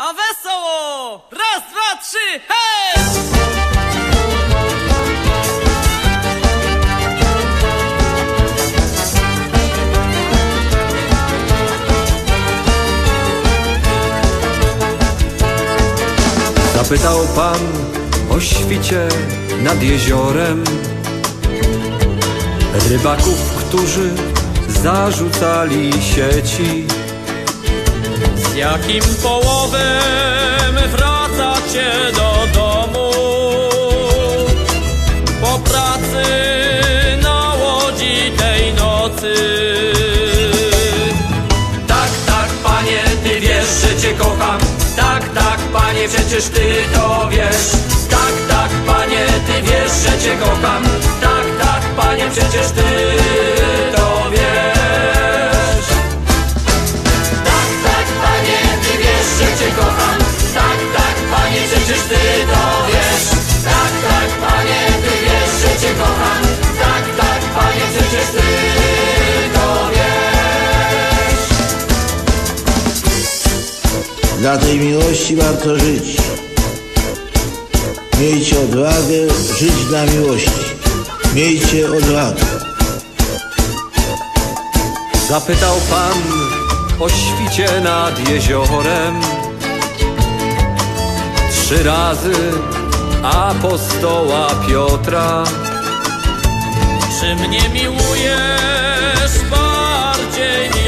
A wesoło! Raz, dwa, trzy, hej! Zapytał pan o świcie nad jeziorem Rybaków, którzy zarzucali sieci jakim połowem wracacie do domu? Po pracy na łodzi tej nocy. Tak, tak, panie, ty wiesz, że cię kocham Tak, tak, panie, przecież ty to wiesz Tak, tak, panie, ty wiesz, że cię kocham Tak, tak, panie, przecież ty Dla tej miłości warto żyć. Miejcie odwagę żyć dla miłości. Miejcie odwagę. Zapytał pan o świcie nad jeziorem Trzy razy apostoła Piotra Czy mnie miłujesz bardziej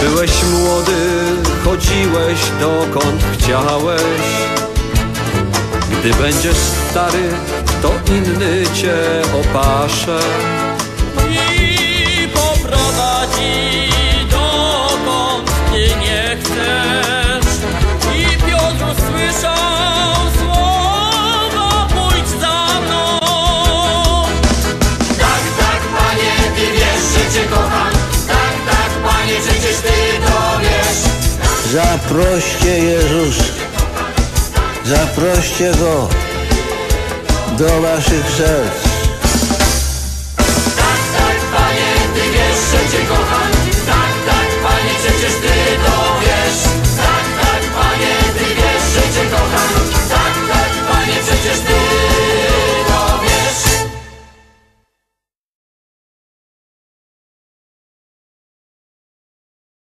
byłeś młody, chodziłeś dokąd chciałeś. Gdy będziesz stary, to inny cię opasze Zaproście Jezus. Zaproście Go do waszych serc.